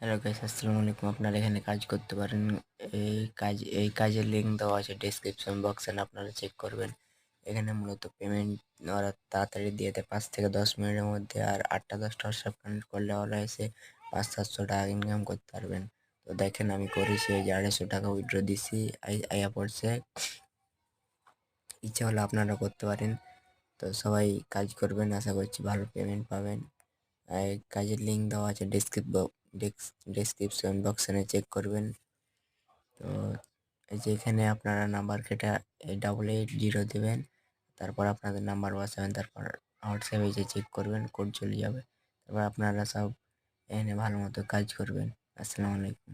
Hello guys আসসালামু আলাইকুম আপনারা এখানে কাজ করতে পারেন। এই কাজ, এই কাজের লিঙ্ক দেওয়া আছে ডেসক্রিপশন বক্সে আপনারা চেক করবেন। এখানে মূলত পেমেন্ট ওরা তাড়াতাড়ি দিয়ে দেয়। পাঁচ থেকে দশ মিনিটের মধ্যে আর আটটা দশটা হোয়াটসঅ্যাপ কানেক্ট করলে ওরা এসে পাঁচ, সাতশো টাকা ইনকাম করতে পারবেন। তো দেখেন আমি করেছি, এই যে আড়াইশো টাকা উইড্রো দিছি। আই- আইয়া পড়ছে। ইচ্ছা হলে আপনারা করতে পারেন। তো সবাই কাজ করবেন, আশা করছি ভালো পেমেন্ট পাবেন। কাজের লিঙ্ক দেওয়া আছে ডেসক্রিপ ডেসক্রিপশন বক্সে চেক করবেন। তো যেখানে আপনারা নাম্বার কেটা ডাবল এইট জিরো দেবেন, তারপর আপনাদের নাম্বার বসাবেন তারপর হোয়াটসঅ্যাপে যে চেক করবেন কোড চলে যাবে। তারপর আপনারা সব এখানে ভালো মতো কাজ করবেন। আসসালামু আলাইকুম।